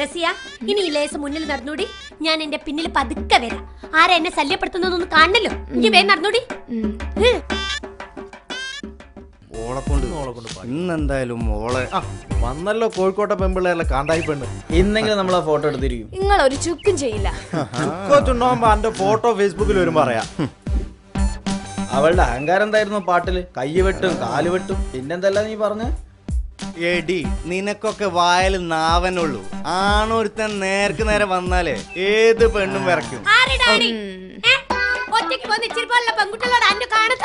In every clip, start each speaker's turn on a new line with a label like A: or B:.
A: റസിയ ഇനി ഈ ലേസ് മുന്നിൽ നടന്നൂടി. ഞാൻ എന്റെ പിന്നിൽ പതുക്കെ വരാം. ആരാ എന്നെ ശല്യപ്പെടുത്തുന്നതൊന്നും കാണണല്ലോ. ഇനി വേഗം നടന്നൂടി. ഉം.
B: ഓളെ കൊണ്ട്
C: ഓളെ. കൊണ്ട് പാടി.
B: ഇന്നെന്തായാലും ഓളെ
C: വന്നല്ലോ കോഴിക്കോട്ടെ പെമ്പിള്ളേരെ കാണ്ടായി പെണ്ണ്. ഇന്നെങ്കിലും നമ്മൾ ആ ഫോട്ടോ എടുത്തിരിക്കും.
D: നിങ്ങൾ ഒരു ചുക്കും ചെയ്യില്ല
C: ചുണ്ണോമ്പോ എന്റെ ഫോട്ടോ ഫേസ്ബുക്കിൽ വരും പറയാ. അവളുടെ അഹങ്കാരം എന്തായിരുന്നു പാട്ടിൽ? കൈ വെട്ടും കാൽ വെട്ടും. പിന്നെന്തല്ല നീ പറഞ്ഞ?
B: എടി നിനക്കൊക്കെ വായൽ നാവനുള്ളൂ. ആണൊരുത്തൻ നേർക്ക് നേരെ വന്നാലേ ഏത് പെണ്ണും
A: വിറക്കും? ഒറ്റയ്ക്ക് പോന്ന് ഇച്ചിരി പോലുള്ള പെൺകുട്ടികളോട് അന്നെ കാണുക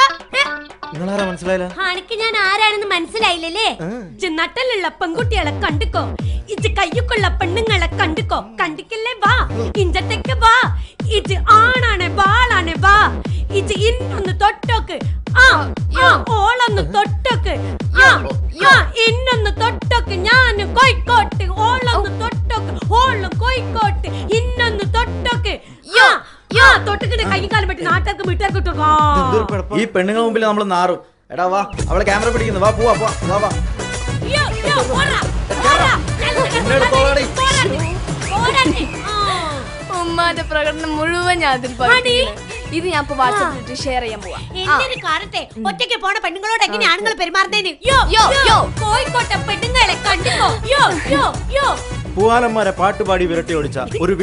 C: നിങ്ങളാരാ മനസ്സിലായില്ല?
A: അനക്ക് ഞാൻ ആരാണെന്ന് മനസ്സിലായില്ലല്ലേ? ഇജ്ജ് നട്ടലുള്ള പെൺകുട്ടികളെ കണ്ടുക്കോ. ഇത് കയ്യൊക്കെയുള്ള പെണ്ണുങ്ങളെ കണ്ടുക്കോ. കണ്ടിക്കല്ലേ വാ? ഇഞ്ചത്തേക്ക് വാ. ഇത് ആണാണ് കൈ നാട്ടുകാർക്ക് വീട്ടുകാർക്ക് ഇട്ടു.
C: ഈ പെണ്ണുങ്ങൾ മുമ്പിൽ നമ്മൾ നാറും. എടാ വാ അവളെ ക്യാമറ പിടിക്കുന്നു. വാ പോവാ പോവാ വാ വാ.
D: ഉമ്മാന്റെ പ്രകടനം മുഴുവൻ ഞാൻ അതിൽ. ഇത് ഞാൻ ഇപ്പൊ വാട്സാപ്പിലിട്ട് ഷെയർ ചെയ്യാൻ പോവാ.
A: എന്തൊരു കാലത്തെ ഒറ്റയ്ക്ക് പോണ പെണ്ണുങ്ങളോട് എങ്ങനെ ആണുങ്ങൾ പെരുമാറുന്നതിന് യോ
D: യോ,
A: യോ.
D: യോ.
A: കോഴിക്കോട്ടെ പെണ്ണുങ്ങളെ കണ്ടിക്കോ യോ യോ യോ.
C: പൂവാലന്മാരെ പാട്ടുപാടി വിരട്ടി ഓടിച്ച ഒരു